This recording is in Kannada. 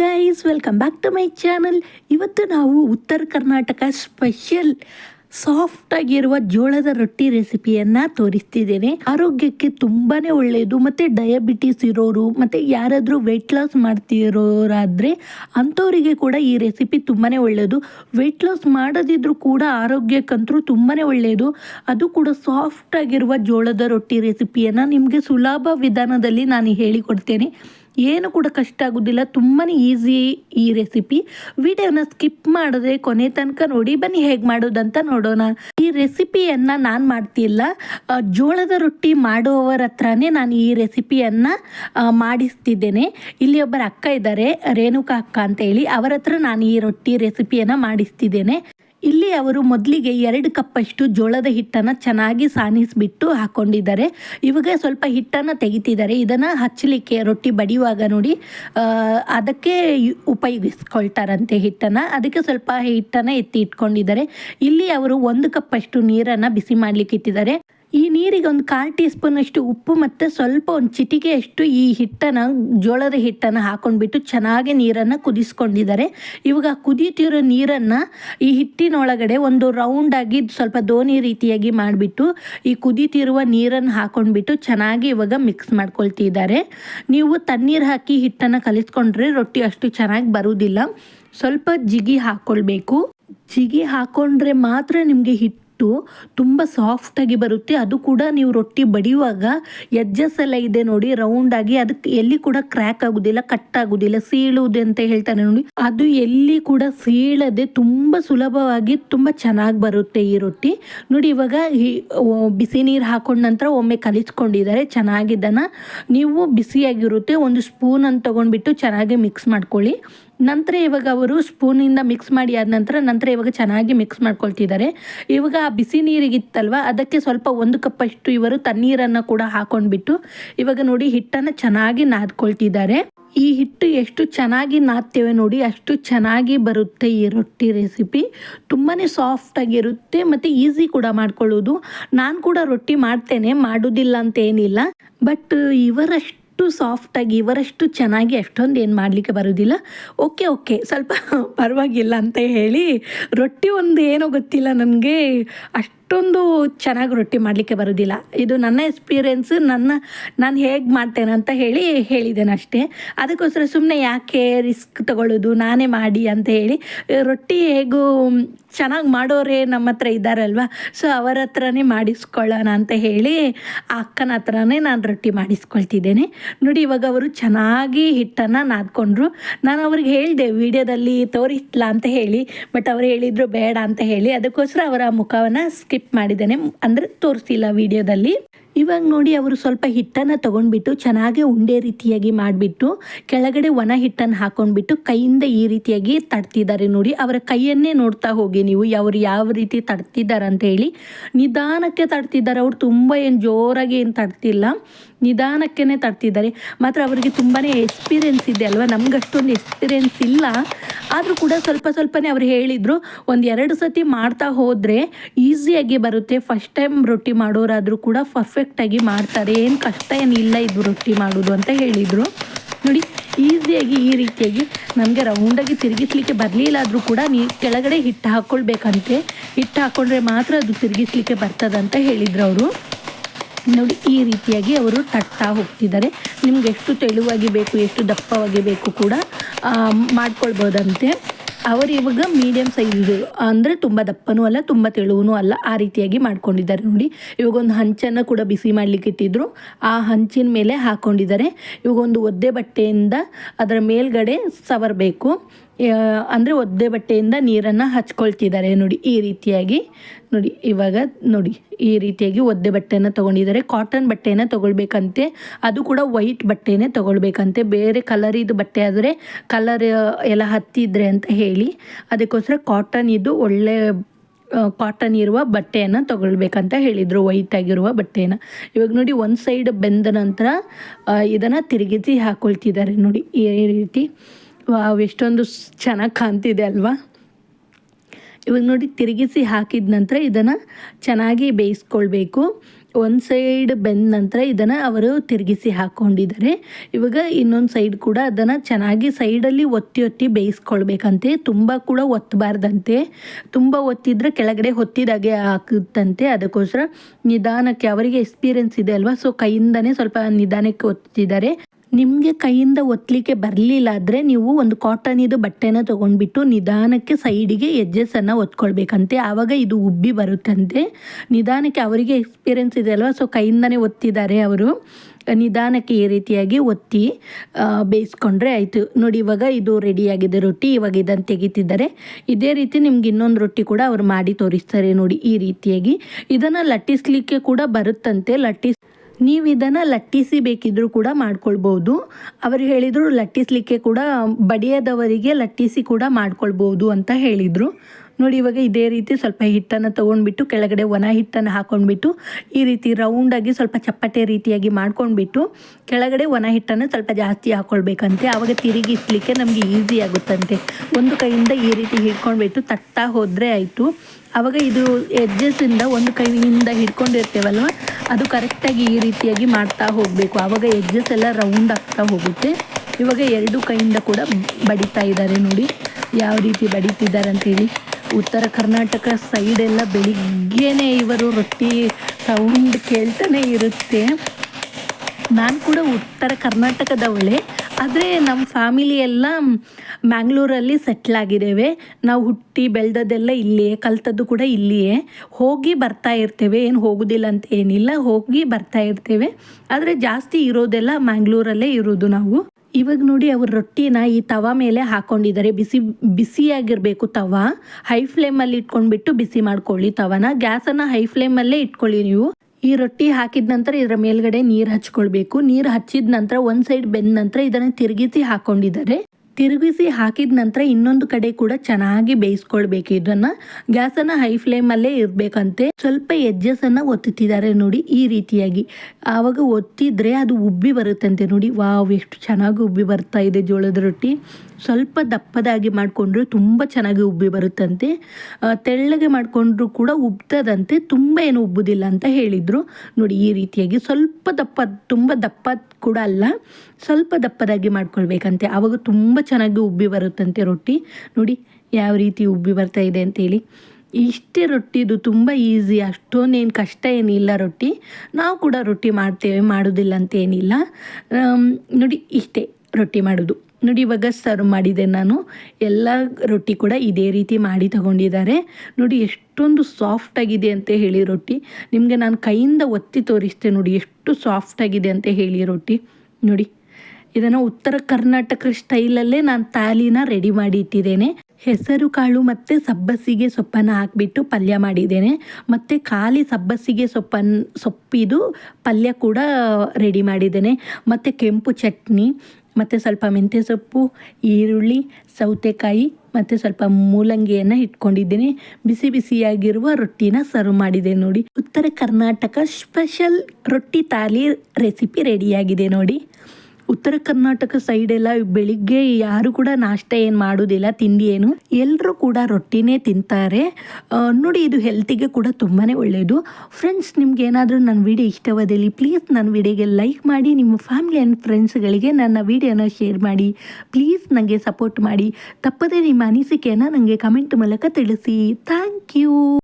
Guys welcome back to my channel ಇವತ್ತು ನಾವು ಉತ್ತರ ಕರ್ನಾಟಕ ಸ್ಪೆಷಲ್ ಸಾಫ್ಟ್ ಆಗಿರುವ ಜೋಳದ ರೊಟ್ಟಿ ರೆಸಿಪಿಯನ್ನು ತೋರಿಸ್ತಿದ್ದೇನೆ. ಆರೋಗ್ಯಕ್ಕೆ ತುಂಬಾನೇ ಒಳ್ಳೆಯದು ಮತ್ತೆ ಡಯಾಬಿಟಿಸ್ ಇರೋರು, ಮತ್ತೆ ಯಾರಾದರೂ ವೆಯ್ಟ್ ಲಾಸ್ ಮಾಡ್ತಿರೋರಾದ್ರೆ ಅಂಥವರಿಗೆ ಕೂಡ ಈ ರೆಸಿಪಿ ತುಂಬಾನೇ ಒಳ್ಳೆಯದು ವೆಯ್ಟ್ ಲಾಸ್ ಮಾಡದಿದ್ರು ಕೂಡ ಆರೋಗ್ಯಕ್ಕಂತೂ ತುಂಬಾನೇ ಒಳ್ಳೆಯದು ಅದು ಕೂಡ ಸಾಫ್ಟ್ ಆಗಿರುವ ಜೋಳದ ರೊಟ್ಟಿ ರೆಸಿಪಿಯನ್ನು ನಿಮಗೆ ಸುಲಭ ವಿಧಾನದಲ್ಲಿ ನಾನು ಹೇಳಿಕೊಡ್ತೇನೆ. ಏನು ಕೂಡ ಕಷ್ಟ ಆಗೋದಿಲ್ಲ ತುಂಬಾ ಈಸಿ ಈ ರೆಸಿಪಿ ವಿಡಿಯೋನ ಸ್ಕಿಪ್ ಮಾಡಿದ್ರೆ ಕೊನೆ ತನಕ ನೋಡಿ, ಬನ್ನಿ ಹೇಗೆ ಮಾಡೋದಂತ ನೋಡೋಣ. ಈ ರೆಸಿಪಿಯನ್ನು ನಾನು ಮಾಡ್ತಿಲ್ಲ. ಜೋಳದ ರೊಟ್ಟಿ ಮಾಡುವವರ ಹತ್ರನೇ ನಾನು ಈ ರೆಸಿಪಿಯನ್ನು ಮಾಡಿಸ್ತಿದ್ದೇನೆ. ಇಲ್ಲಿ ಒಬ್ಬರ ಅಕ್ಕ ಇದ್ದಾರೆ, ರೇಣುಕಾ ಅಕ್ಕ ಅಂತ ಹೇಳಿ. ಅವರ ಹತ್ರ ನಾನು ಈ ರೊಟ್ಟಿ ರೆಸಿಪಿಯನ್ನು ಮಾಡಿಸ್ತಿದ್ದೇನೆ. ಇಲ್ಲಿ ಅವರು ಮೊದಲಿಗೆ ಎರಡು ಕಪ್ಪಷ್ಟು ಜೋಳದ ಹಿಟ್ಟನ್ನು ಚೆನ್ನಾಗಿ ಸಾನಿಸ್ಬಿಟ್ಟು ಹಾಕೊಂಡಿದ್ದಾರೆ. ಇವಾಗ ಸ್ವಲ್ಪ ಹಿಟ್ಟನ್ನು ತೆಗಿತಿದ್ದಾರೆ. ಇದನ್ನು ಹಚ್ಚಲಿಕ್ಕೆ ರೊಟ್ಟಿ ಬಡಿಯುವಾಗ ನೋಡಿ ಅದಕ್ಕೆ ಉಪಯೋಗಿಸ್ಕೊಳ್ತಾರಂತೆ ಹಿಟ್ಟನ್ನು. ಅದಕ್ಕೆ ಸ್ವಲ್ಪ ಹಿಟ್ಟನ್ನು ಎತ್ತಿ ಇಟ್ಕೊಂಡಿದ್ದಾರೆ. ಇಲ್ಲಿ ಅವರು ಒಂದು ಕಪ್ಪಷ್ಟು ನೀರನ್ನು ಬಿಸಿ ಮಾಡಲಿಕ್ಕೆ ಇಟ್ಟಿದ್ದಾರೆ. ಈ ನೀರಿಗೆ ಒಂದು ಕಾಲು ಟೀ ಸ್ಪೂನಷ್ಟು ಉಪ್ಪು ಮತ್ತು ಸ್ವಲ್ಪ ಒಂದು ಚಿಟಿಕೆಯಷ್ಟು ಈ ಹಿಟ್ಟನ್ನು, ಜೋಳದ ಹಿಟ್ಟನ್ನು ಹಾಕೊಂಡ್ಬಿಟ್ಟು ಚೆನ್ನಾಗಿ ನೀರನ್ನು ಕುದಿಸ್ಕೊಂಡಿದ್ದಾರೆ. ಇವಾಗ ಕುದೀತಿರೋ ನೀರನ್ನು ಈ ಹಿಟ್ಟಿನೊಳಗಡೆ ಒಂದು ರೌಂಡಾಗಿ ಸ್ವಲ್ಪ ದೋಣಿ ರೀತಿಯಾಗಿ ಮಾಡಿಬಿಟ್ಟು ಈ ಕುದಿತಿರುವ ನೀರನ್ನು ಹಾಕೊಂಡ್ಬಿಟ್ಟು ಚೆನ್ನಾಗಿ ಇವಾಗ ಮಿಕ್ಸ್ ಮಾಡ್ಕೊಳ್ತಿದ್ದಾರೆ. ನೀವು ತಣ್ಣೀರು ಹಾಕಿ ಹಿಟ್ಟನ್ನು ಕಲಿಸ್ಕೊಂಡ್ರೆ ರೊಟ್ಟಿ ಅಷ್ಟು ಚೆನ್ನಾಗಿ ಬರುವುದಿಲ್ಲ ಸ್ವಲ್ಪ ಜಿಗಿ ಹಾಕ್ಕೊಳ್ಬೇಕು ಜಿಗಿ ಹಾಕೊಂಡ್ರೆ ಮಾತ್ರ ನಿಮಗೆ ಹಿಟ್ಟು ತುಂಬ ಸಾಫ್ಟಾಗಿ ಬರುತ್ತೆ. ಅದು ಕೂಡ ನೀವು ರೊಟ್ಟಿ ಬಡಿಯುವಾಗ ಎಜ್ಜಸ್ ಎಲ್ಲ ಇದೆ ನೋಡಿ ರೌಂಡಾಗಿ ಅದಕ್ಕೆ ಎಲ್ಲಿ ಕೂಡ ಕ್ರ್ಯಾಕ್ ಆಗುದಿಲ್ಲ ಕಟ್ ಆಗುದಿಲ್ಲ, ಸೀಳುವುದು ಅಂತ ಹೇಳ್ತಾರೆ ನೋಡಿ. ಅದು ಎಲ್ಲಿ ಕೂಡ ಸೀಳದೆ ತುಂಬ ಸುಲಭವಾಗಿ ತುಂಬ ಚೆನ್ನಾಗಿ ಬರುತ್ತೆ ಈ ರೊಟ್ಟಿ. ನೋಡಿ ಇವಾಗ ಬಿಸಿ ನೀರು ಹಾಕೊಂಡ ನಂತರ ಒಮ್ಮೆ ಕಲಿಸ್ಕೊಂಡಿದ್ದಾರೆ, ಚೆನ್ನಾಗಿದ್ದಾನ? ನೀವು ಬಿಸಿಯಾಗಿರುತ್ತೆ, ಒಂದು ಸ್ಪೂನ್ ಅಂತ ತಗೊಂಡ್ಬಿಟ್ಟು ಚೆನ್ನಾಗಿ ಮಿಕ್ಸ್ ಮಾಡ್ಕೊಳ್ಳಿ. ನಂತರ ಇವಾಗ ಅವರು ಸ್ಪೂನಿಂದ ಮಿಕ್ಸ್ ಮಾಡಿ ಆದ ನಂತರ ನಂತರ ಇವಾಗ ಚೆನ್ನಾಗಿ ಮಿಕ್ಸ್ ಮಾಡ್ಕೊಳ್ತಿದ್ದಾರೆ. ಇವಾಗ ಆ ಬಿಸಿ ನೀರಿಗಿತ್ತಲ್ವ, ಅದಕ್ಕೆ ಸ್ವಲ್ಪ ಒಂದು ಕಪ್ಪಷ್ಟು ಇವರು ತಣ್ಣೀರನ್ನು ಕೂಡ ಹಾಕೊಂಡ್ಬಿಟ್ಟು ಇವಾಗ ನೋಡಿ ಹಿಟ್ಟನ್ನು ಚೆನ್ನಾಗಿ ನಾದ್ಕೊಳ್ತಿದ್ದಾರೆ. ಈ ಹಿಟ್ಟು ಎಷ್ಟು ಚೆನ್ನಾಗಿ ನಾದ್ತೇವೆ ನೋಡಿ, ಅಷ್ಟು ಚೆನ್ನಾಗಿ ಬರುತ್ತೆ ಈ ರೊಟ್ಟಿ ರೆಸಿಪಿ ತುಂಬಾ ಸಾಫ್ಟಾಗಿರುತ್ತೆ ಮತ್ತು ಈಸಿ ಕೂಡ ಮಾಡ್ಕೊಳ್ಳೋದು. ನಾನು ಕೂಡ ರೊಟ್ಟಿ ಮಾಡ್ತೇನೆ, ಮಾಡೋದಿಲ್ಲ ಅಂತ ಏನಿಲ್ಲ. ಬಟ್ ಇವರಷ್ಟು ಅಷ್ಟು ಸಾಫ್ಟಾಗಿ ಇವರಷ್ಟು ಚೆನ್ನಾಗಿ ಅಷ್ಟೊಂದು ಏನು ಮಾಡಲಿಕ್ಕೆ ಬರೋದಿಲ್ಲ. ಓಕೆ ಓಕೆ ಸ್ವಲ್ಪ ಪರವಾಗಿಲ್ಲ ಅಂತ ಹೇಳಿ, ರೊಟ್ಟಿ ಒಂದು ಏನೋ ಗೊತ್ತಿಲ್ಲ ನನಗೆ. ಅಷ್ಟೊಂದು ಚೆನ್ನಾಗಿ ರೊಟ್ಟಿ ಮಾಡಲಿಕ್ಕೆ ಬರೋದಿಲ್ಲ. ಇದು ನನ್ನ ಎಕ್ಸ್ಪೀರಿಯೆನ್ಸ್ ನನ್ನ, ನಾನು ಹೇಗೆ ಮಾಡ್ತೇನೆ ಅಂತ ಹೇಳಿ ಹೇಳಿದ್ದೇನೆ ಅಷ್ಟೇ. ಅದಕ್ಕೋಸ್ಕರ ಸುಮ್ಮನೆ ಯಾಕೆ ರಿಸ್ಕ್ ತಗೊಳ್ಳೋದು, ನಾನೇ ಮಾಡಿ ಅಂತ ಹೇಳಿ. ರೊಟ್ಟಿ ಹೇಗೂ ಚೆನ್ನಾಗಿ ಮಾಡೋರೇ ನಮ್ಮ ಹತ್ರ ಇದ್ದಾರಲ್ವ? ಸೊ ಅವರ ಹತ್ರನೇ ಮಾಡಿಸ್ಕೊಳ್ಳೋಣ ಅಂತ ಹೇಳಿ ಆ ಅಕ್ಕನ ಹತ್ರನೇ ನಾನು ರೊಟ್ಟಿ ಮಾಡಿಸ್ಕೊಳ್ತಿದ್ದೇನೆ. ನೋಡಿ, ಇವಾಗ ಅವರು ಚೆನ್ನಾಗಿ ಹಿಟ್ಟನ್ನು ನಾದ್ಕೊಂಡ್ರು. ನಾನು ಅವ್ರಿಗೆ ಹೇಳಿದೆ, ವಿಡಿಯೋದಲ್ಲಿ ತೋರಿಸ್ಲಾ ಅಂತ ಹೇಳಿ. ಬಟ್ ಅವ್ರು ಹೇಳಿದರು, ಬೇಡ ಅಂತ ಹೇಳಿ. ಅದಕ್ಕೋಸ್ಕರ ಅವರ ಮುಖವನ್ನು ಸ್ಕಿಪ್ ಮಾಡಿದ್ದೇನೆ. ಅಂದರೆ ತೋರಿಸಿಲ್ಲ ವಿಡಿಯೋದಲ್ಲಿ. ಇವಾಗ ನೋಡಿ ಅವರು ಸ್ವಲ್ಪ ಹಿಟ್ಟನ್ನು ತೊಗೊಂಡ್ಬಿಟ್ಟು ಚೆನ್ನಾಗಿ ಉಂಡೆ ರೀತಿಯಾಗಿ ಮಾಡಿಬಿಟ್ಟು ಕೆಳಗಡೆ ಒಣ ಹಿಟ್ಟನ್ನು ಹಾಕೊಂಡ್ಬಿಟ್ಟು ಕೈಯಿಂದ ಈ ರೀತಿಯಾಗಿ ತಡ್ತಿದ್ದಾರೆ ನೋಡಿ. ಅವರ ಕೈಯನ್ನೇ ನೋಡ್ತಾ ಹೋಗಿ ನೀವು ಅವರು ಯಾವ ರೀತಿ ತಡ್ತಿದ್ದಾರೆ ಅಂತ ಹೇಳಿ. ನಿಧಾನಕ್ಕೆ ತಡ್ತಿದ್ದಾರೆ, ಅವ್ರು ತುಂಬ ಏನು ಜೋರಾಗಿ ಏನು ತಡ್ತಿಲ್ಲ. ನಿಧಾನಕ್ಕೇ ತಡ್ತಿದ್ದಾರೆ. ಮಾತ್ರ ಅವರಿಗೆ ತುಂಬಾ ಎಕ್ಸ್ಪೀರಿಯೆನ್ಸ್ ಇದೆ ಅಲ್ವಾ? ನಮ್ಗೆ ಅಷ್ಟೊಂದು ಎಕ್ಸ್ಪೀರಿಯೆನ್ಸ್ ಇಲ್ಲ. ಆದರೂ ಕೂಡ ಸ್ವಲ್ಪ ಸ್ವಲ್ಪನೇ ಅವ್ರು ಹೇಳಿದರು, ಒಂದು ಎರಡು ಸತಿ ಮಾಡ್ತಾ ಹೋದರೆ ಈಸಿಯಾಗಿ ಬರುತ್ತೆ. ಫಸ್ಟ್ ಟೈಮ್ ರೊಟ್ಟಿ ಮಾಡೋರಾದರೂ ಕೂಡ ಪರ್ಫೆಕ್ಟಾಗಿ ಮಾಡ್ತಾರೆ, ಏನು ಕಷ್ಟ ಏನಿಲ್ಲ ಇದು ರೊಟ್ಟಿ ಮಾಡೋದು ಅಂತ ಹೇಳಿದರು. ನೋಡಿ, ಈಸಿಯಾಗಿ ಈ ರೀತಿಯಾಗಿ ನಮಗೆ ರೌಂಡಾಗಿ ತಿರುಗಿಸ್ಲಿಕ್ಕೆ ಬರಲಿಲ್ಲ ಆದರೂ ಕೂಡ ನೀ ಕೆಳಗಡೆ ಹಿಟ್ಟು ಹಾಕ್ಕೊಳ್ಬೇಕಂತೆ ಹಿಟ್ಟು ಹಾಕ್ಕೊಂಡ್ರೆ ಮಾತ್ರ ಅದು ತಿರುಗಿಸ್ಲಿಕ್ಕೆ ಬರ್ತದಂತ ಹೇಳಿದ್ರು ಅವರು. ನೋಡಿ, ಈ ರೀತಿಯಾಗಿ ಅವರು ತಟ್ತಾ ಹೋಗ್ತಿದ್ದಾರೆ. ನಿಮ್ಗೆ ಎಷ್ಟು ತೆಳುವಾಗಿ ಬೇಕು, ಎಷ್ಟು ದಪ್ಪವಾಗಿ ಬೇಕು ಕೂಡ ಮಾಡ್ಕೊಳ್ಬೋದಂತೆ. ಅವರು ಇವಾಗ ಮೀಡಿಯಮ್ ಸೈಜ್ ಅಂದರೆ ತುಂಬ ದಪ್ಪನೂ ಅಲ್ಲ, ತುಂಬ ತೆಳುವೂ ಅಲ್ಲ, ಆ ರೀತಿಯಾಗಿ ಮಾಡ್ಕೊಂಡಿದ್ದಾರೆ ನೋಡಿ. ಇವಾಗ ಒಂದು ಹಂಚನ್ನು ಕೂಡ ಬಿಸಿ ಮಾಡಲಿಕ್ಕೆ ಇಟ್ಟಿದ್ರು. ಆ ಹಂಚಿನ ಮೇಲೆ ಹಾಕ್ಕೊಂಡಿದ್ದಾರೆ ಇವಾಗ ಒಂದು ಒದ್ದೆ ಬಟ್ಟೆಯಿಂದ ಅದರ ಮೇಲ್ಗಡೆ ಸವರಬೇಕು. ಅಂದರೆ ಒದ್ದೆ ಬಟ್ಟೆಯಿಂದ ನೀರನ್ನು ಹಚ್ಕೊಳ್ತಿದ್ದಾರೆ. ನೋಡಿ, ಈ ರೀತಿಯಾಗಿ, ನೋಡಿ, ಇವಾಗ ನೋಡಿ, ಈ ರೀತಿಯಾಗಿ ಒದ್ದೆ ಬಟ್ಟೆನ ತೊಗೊಂಡಿದ್ದಾರೆ. ಕಾಟನ್ ಬಟ್ಟೆನ ತೊಗೊಳ್ಬೇಕಂತೆ, ಅದು ಕೂಡ ವೈಟ್ ಬಟ್ಟೆನೇ ತೊಗೊಳ್ಬೇಕಂತೆ. ಬೇರೆ ಕಲರಿದು ಬಟ್ಟೆ ಆದರೆ ಕಲರ್ ಎಲ್ಲ ಹತ್ತಿದ್ರೆ ಅಂತ ಹೇಳಿ, ಅದಕ್ಕೋಸ್ಕರ ಕಾಟನ್ ಇದು ಒಳ್ಳೆ ಕಾಟನ್ ಇರುವ ಬಟ್ಟೆಯನ್ನು ತಗೊಳ್ಬೇಕಂತ ಹೇಳಿದರು ವೈಟ್ ಆಗಿರುವ ಬಟ್ಟೆನ ಇವಾಗ ನೋಡಿ, ಒಂದು ಸೈಡ್ ಬೆಂದ ನಂತರ ಇದನ್ನು ತಿರುಗಿಸಿ ಹಾಕ್ಕೊಳ್ತಿದ್ದಾರೆ ನೋಡಿ, ಈ ರೀತಿ. ವಾವ್, ಎಷ್ಟೊಂದು ಚೆನ್ನಾಗಿ ಕಾಣ್ತಿದೆ ಅಲ್ವಾ? ಇವಾಗ ನೋಡಿ, ತಿರುಗಿಸಿ ಹಾಕಿದ ನಂತರ ಇದನ್ನು ಚೆನ್ನಾಗಿ ಬೇಯಿಸ್ಕೊಳ್ಬೇಕು. ಒಂದು ಸೈಡ್ ಬೆಂದ ನಂತರ ಇದನ್ನು ಅವರು ತಿರುಗಿಸಿ ಹಾಕ್ಕೊಂಡಿದ್ದಾರೆ ಇವಾಗ ಇನ್ನೊಂದು ಸೈಡ್ ಕೂಡ ಅದನ್ನು ಚೆನ್ನಾಗಿ ಸೈಡಲ್ಲಿ ಒತ್ತಿ ಒತ್ತಿ ಬೇಯಿಸ್ಕೊಳ್ಬೇಕಂತೆ. ತುಂಬ ಕೂಡ ಒತ್ತಬಾರ್ದಂತೆ ತುಂಬ ಒತ್ತಿದ್ರೆ ಕೆಳಗಡೆ ಹೊತ್ತಿದಾಗೆ ಹಾಕುತ್ತಂತೆ ಅದಕ್ಕೋಸ್ಕರ ನಿಧಾನಕ್ಕೆ, ಅವರಿಗೆ ಎಕ್ಸ್ಪೀರಿಯೆನ್ಸ್ ಇದೆ ಅಲ್ವಾ? ಸೊ ಕೈಯಿಂದನೇ ಸ್ವಲ್ಪ ನಿಧಾನಕ್ಕೆ ಒತ್ತಿದ್ದಾರೆ. ನಿಮಗೆ ಕೈಯಿಂದ ಒತ್ತಲಿಕ್ಕೆ ಬರಲಿಲ್ಲ ಆದರೆ ನೀವು ಒಂದು ಕಾಟನಿದು ಬಟ್ಟೆನ ತೊಗೊಂಡ್ಬಿಟ್ಟು ನಿಧಾನಕ್ಕೆ ಸೈಡಿಗೆ ಎಜ್ಜಸನ್ನು ಒತ್ಕೊಳ್ಬೇಕಂತೆ. ಆವಾಗ ಇದು ಉಬ್ಬಿ ಬರುತ್ತಂತೆ. ನಿಧಾನಕ್ಕೆ ಅವರಿಗೆ ಎಕ್ಸ್ಪೀರಿಯೆನ್ಸ್ ಇದೆ ಅಲ್ವಾ? ಸೊ ಕೈಯಿಂದನೇ ಒತ್ತಿದ್ದಾರೆ ಅವರು. ನಿಧಾನಕ್ಕೆ ಈ ರೀತಿಯಾಗಿ ಒತ್ತಿ ಬೇಯಿಸ್ಕೊಂಡ್ರೆ ಆಯಿತು. ನೋಡಿ, ಇವಾಗ ಇದು ರೆಡಿಯಾಗಿದೆ ರೊಟ್ಟಿ. ಇವಾಗ ಇದನ್ನು ತೆಗಿತಿದ್ದಾರೆ. ಇದೇ ರೀತಿ ನಿಮ್ಗೆ ಇನ್ನೊಂದು ರೊಟ್ಟಿ ಕೂಡ ಅವರು ಮಾಡಿ ತೋರಿಸ್ತಾರೆ ನೋಡಿ ಈ ರೀತಿಯಾಗಿ. ಇದನ್ನು ಲಟ್ಟಿಸ್ಲಿಕ್ಕೆ ಕೂಡ ಬರುತ್ತಂತೆ. ಲಟ್ಟಿಸ್ ನೀವು ಇದನ್ನು ಲಟ್ಟಿಸಿ ಬೇಕಿದ್ರೂ ಕೂಡ ಮಾಡ್ಕೊಳ್ಬೋದು. ಅವರು ಹೇಳಿದರು ಲಟ್ಟಿಸಲಿಕ್ಕೆ ಕೂಡ ಬಡಿಯದವರಿಗೆ ಲಟ್ಟಿಸಿ ಕೂಡ ಮಾಡ್ಕೊಳ್ಬೋದು ಅಂತ ಹೇಳಿದರು. ನೋಡಿ ಇವಾಗ ಇದೇ ರೀತಿ ಸ್ವಲ್ಪ ಹಿಟ್ಟನ್ನು ತೊಗೊಂಡ್ಬಿಟ್ಟು ಕೆಳಗಡೆ ಒಣ ಹಿಟ್ಟನ್ನು ಹಾಕೊಂಡ್ಬಿಟ್ಟು ಈ ರೀತಿ ರೌಂಡಾಗಿ ಸ್ವಲ್ಪ ಚಪ್ಪಟೆ ರೀತಿಯಾಗಿ ಮಾಡ್ಕೊಂಡ್ಬಿಟ್ಟು ಕೆಳಗಡೆ ಒಣ ಹಿಟ್ಟನ್ನು ಸ್ವಲ್ಪ ಜಾಸ್ತಿ ಹಾಕ್ಕೊಳ್ಬೇಕಂತೆ ಆವಾಗ ತಿರುಗಿಸ್ಲಿಕ್ಕೆ ನಮಗೆ ಈಸಿ ಆಗುತ್ತಂತೆ. ಒಂದು ಕೈಯಿಂದ ಈ ರೀತಿ ಹಿಡ್ಕೊಂಡ್ಬಿಟ್ಟು ತಟ್ಟಾ ಹೋದರೆ ಆಯಿತು. ಆವಾಗ ಇದು ಎಜ್ಜಸ್ಸಿಂದ ಒಂದು ಕೈಯಿಂದ ಹಿಡ್ಕೊಂಡಿರ್ತೇವಲ್ವ, ಅದು ಕರೆಕ್ಟಾಗಿ ಈ ರೀತಿಯಾಗಿ ಮಾಡ್ತಾ ಹೋಗಬೇಕು. ಆವಾಗ ಎಜ್ಜಸ್ ಎಲ್ಲ ರೌಂಡ್ ಆಗ್ತಾ ಹೋಗುತ್ತೆ. ಇವಾಗ ಎರಡು ಕೈಯಿಂದ ಕೂಡ ಬಡಿತಾ ಇದ್ದಾರೆ ನೋಡಿ. ಯಾವ ರೀತಿ ಬಡಿತಿದ್ದಾರೆ ಅಂತೇಳಿ. ಉತ್ತರ ಕರ್ನಾಟಕ ಸೈಡೆಲ್ಲ ಬೆಳಿಗ್ಗೆನೇ ಇವರು ರೊಟ್ಟಿ ಸೌಂಡ್ ಕೇಳ್ತಾನೆ ಇರುತ್ತೆ. ನಾನು ಕೂಡ ಉತ್ತರ ಕರ್ನಾಟಕದವಳೆ. ಆದರೆ ನಮ್ಮ ಫ್ಯಾಮಿಲಿ ಎಲ್ಲ ಮ್ಯಾಂಗ್ಳೂರಲ್ಲಿ ಸೆಟ್ಲಾಗಿದ್ದೇವೆ ನಾವು ಹುಟ್ಟಿ ಬೆಳೆದದೆಲ್ಲ ಇಲ್ಲಿಯೇ, ಕಲ್ತದ್ದು ಕೂಡ ಇಲ್ಲಿಯೇ. ಹೋಗಿ ಬರ್ತಾ ಇರ್ತೇವೆ. ಏನು ಹೋಗೋದಿಲ್ಲ ಅಂತ ಏನಿಲ್ಲ. ಹೋಗಿ ಬರ್ತಾ ಇರ್ತೇವೆ. ಆದರೆ ಜಾಸ್ತಿ ಇರೋದೆಲ್ಲ ಮ್ಯಾಂಗ್ಳೂರಲ್ಲೇ ಇರೋದು ನಾವು. ಇವಾಗ ನೋಡಿ ಅವ್ರ ರೊಟ್ಟಿನ ಈ ತವ ಮೇಲೆ ಹಾಕೊಂಡಿದ್ದಾರೆ. ಬಿಸಿ, ಬಿಸಿಯಾಗಿರಬೇಕು ತವ. ಹೈ ಫ್ಲೇಮಲ್ಲಿ ಇಟ್ಕೊಂಡ್ಬಿಟ್ಟು ಬಿಸಿ ಮಾಡ್ಕೊಳ್ಳಿ ತವನ. ಗ್ಯಾಸನ್ನು ಹೈ ಫ್ಲೇಮಲ್ಲೇ ಇಟ್ಕೊಳ್ಳಿ ನೀವು. ಈ ರೊಟ್ಟಿ ಹಾಕಿದ ನಂತರ ಇದರ ಮೇಲ್ಗಡೆ ನೀರು ಹಚ್ಕೊಳ್ಬೇಕು. ನೀರು ಹಚ್ಚಿದ ನಂತರ ಒಂದು ಸೈಡ್ ಬೆಂದ ನಂತರ ಇದನ್ನು ತಿರುಗಿಸಿ ಹಾಕೊಂಡಿದ್ದಾರೆ. ತಿರುಗಿಸಿ ಹಾಕಿದ ನಂತರ ಇನ್ನೊಂದು ಕಡೆ ಕೂಡ ಚೆನ್ನಾಗಿ ಬೇಯಿಸ್ಕೊಳ್ಬೇಕು. ಇದನ್ನ ಗ್ಯಾಸನ್ನು ಹೈ ಫ್ಲೇಮಲ್ಲೇ ಇರಬೇಕಂತೆ. ಸ್ವಲ್ಪ ಎಜ್ಜಸನ್ನು ಒತ್ತುತ್ತಿದ್ದಾರೆ ನೋಡಿ ಈ ರೀತಿಯಾಗಿ. ಆವಾಗ ಒತ್ತಿದ್ರೆ ಅದು ಉಬ್ಬಿ ಬರುತ್ತಂತೆ ನೋಡಿ. ವಾವ್, ಎಷ್ಟು ಚೆನ್ನಾಗಿ ಉಬ್ಬಿ ಬರ್ತಾ ಇದೆ ಜೋಳದ ರೊಟ್ಟಿ. ಸ್ವಲ್ಪ ದಪ್ಪದಾಗಿ ಮಾಡಿಕೊಂಡ್ರೆ ತುಂಬ ಚೆನ್ನಾಗಿ ಉಬ್ಬಿ ಬರುತ್ತಂತೆ. ತೆಳ್ಳಗೆ ಮಾಡಿಕೊಂಡ್ರು ಕೂಡ ಉಬ್ತದಂತೆ. ತುಂಬ ಏನು ಉಬ್ಬುದಿಲ್ಲ ಅಂತ ಹೇಳಿದರು. ನೋಡಿ ಈ ರೀತಿಯಾಗಿ ಸ್ವಲ್ಪ ದಪ್ಪ, ತುಂಬ ದಪ್ಪ ಕೂಡ ಅಲ್ಲ. ಸ್ವಲ್ಪ ದಪ್ಪದಾಗಿ ಮಾಡ್ಕೊಳ್ಬೇಕಂತೆ. ಆವಾಗ ತುಂಬ ಚೆನ್ನಾಗಿ ಉಬ್ಬಿ ಬರುತ್ತಂತೆ ರೊಟ್ಟಿ. ನೋಡಿ ಯಾವ ರೀತಿ ಉಬ್ಬಿ ಬರ್ತಾ ಇದೆ ಅಂತೇಳಿ. ಇಷ್ಟೇ ರೊಟ್ಟಿದು ತುಂಬ ಈಸಿ, ಅಷ್ಟೊಂದೇನು ಕಷ್ಟ ಏನಿಲ್ಲ ರೊಟ್ಟಿ. ನಾವು ಕೂಡ ರೊಟ್ಟಿ ಮಾಡ್ತೇವೆ, ಮಾಡೋದಿಲ್ಲ ಅಂತ ಏನಿಲ್ಲ ನೋಡಿ ಇಷ್ಟೇ ರೊಟ್ಟಿ ಮಾಡೋದು. ನೋಡಿ ಇವಾಗ ಸರ್ವ್ ಮಾಡಿದೆ ನಾನು. ಎಲ್ಲ ರೊಟ್ಟಿ ಕೂಡ ಇದೇ ರೀತಿ ಮಾಡಿ ತಗೊಂಡಿದ್ದಾರೆ. ನೋಡಿ ಎಷ್ಟೊಂದು ಸಾಫ್ಟಾಗಿದೆ ಅಂತ ಹೇಳಿ ರೊಟ್ಟಿ. ನಿಮಗೆ ನಾನು ಕೈಯಿಂದ ಒತ್ತಿ ತೋರಿಸ್ತೆ ನೋಡಿ, ಎಷ್ಟು ಸಾಫ್ಟಾಗಿದೆ ಅಂತ ಹೇಳಿ ರೊಟ್ಟಿ. ನೋಡಿ. ಇದನ್ನು ಉತ್ತರ ಕರ್ನಾಟಕ ಸ್ಟೈಲಲ್ಲೇ ನಾನು ತಾಲಿನ ರೆಡಿ ಮಾಡಿ ಇಟ್ಟಿದ್ದೇನೆ ಹೆಸರು, ಕಾಳು ಮತ್ತು ಸಬ್ಬಸಿಗೆ ಸೊಪ್ಪನ್ನು ಹಾಕಿಬಿಟ್ಟು ಪಲ್ಯ ಮಾಡಿದ್ದೇನೆ. ಮತ್ತು ಖಾಲಿ ಸಬ್ಬಸಿಗೆ ಸೊಪ್ಪನ್ನು ಸೊಪ್ಪಿದು ಪಲ್ಯ ಕೂಡ ರೆಡಿ ಮಾಡಿದ್ದೇನೆ. ಮತ್ತು ಕೆಂಪು ಚಟ್ನಿ, ಮತ್ತು ಸ್ವಲ್ಪ ಮೆಂತ್ಯ ಸೊಪ್ಪು, ಈರುಳ್ಳಿ, ಸೌತೆಕಾಯಿ, ಮತ್ತು ಸ್ವಲ್ಪ ಮೂಲಂಗಿಯನ್ನು ಇಟ್ಕೊಂಡಿದ್ದೀನಿ. ಬಿಸಿ ಬಿಸಿಯಾಗಿರುವ ರೊಟ್ಟಿನ ಸರ್ವ್ ಮಾಡಿದೆ ನೋಡಿ. ಉತ್ತರ ಕರ್ನಾಟಕ ಸ್ಪೆಷಲ್ ರೊಟ್ಟಿ ತಾಲಿ ರೆಸಿಪಿ ರೆಡಿಯಾಗಿದೆ ನೋಡಿ. ಉತ್ತರ ಕರ್ನಾಟಕ ಸೈಡ್ ಎಲ್ಲ ಬೆಳಿಗ್ಗೆ ಯಾರು ಕೂಡ ನಾಷ್ಟ ಏನು ಮಾಡೋದಿಲ್ಲ, ತಿಂಡಿ ಏನು ಎಲ್ಲರೂ ಕೂಡ ರೊಟ್ಟಿನೇ ತಿಂತಾರೆ. ನೋಡಿ ಇದು ಹೆಲ್ತಿಗೆ ಕೂಡ ತುಂಬಾ ಒಳ್ಳೆಯದು ಫ್ರೆಂಡ್ಸ್ ನಿಮ್ಗೆ ಏನಾದರೂ ನನ್ನ ವಿಡಿಯೋ ಇಷ್ಟವಾದಲ್ಲಿ ಪ್ಲೀಸ್ ನನ್ನ ವಿಡಿಯೋಗೆ ಲೈಕ್ ಮಾಡಿ, ನಿಮ್ಮ ಫ್ಯಾಮಿಲಿ ಆ್ಯಂಡ್ ಫ್ರೆಂಡ್ಸ್ಗಳಿಗೆ ನನ್ನ ವಿಡಿಯೋನ ಶೇರ್ ಮಾಡಿ. ಪ್ಲೀಸ್ ನನಗೆ ಸಪೋರ್ಟ್ ಮಾಡಿ. ತಪ್ಪದೇ ನಿಮ್ಮ ಅನಿಸಿಕೆಯನ್ನು ನನಗೆ ಕಮೆಂಟ್ ಮೂಲಕ ತಿಳಿಸಿ. Thank you